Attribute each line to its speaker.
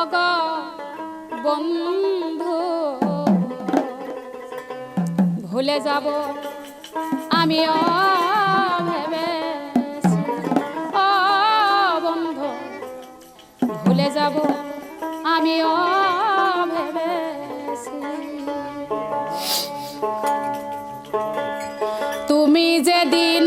Speaker 1: অগ বন্ধু ভুলে যাব আমি ভেবে ও বন্ধু ভুলে যাব আমি ভেবে তুমি যেদিন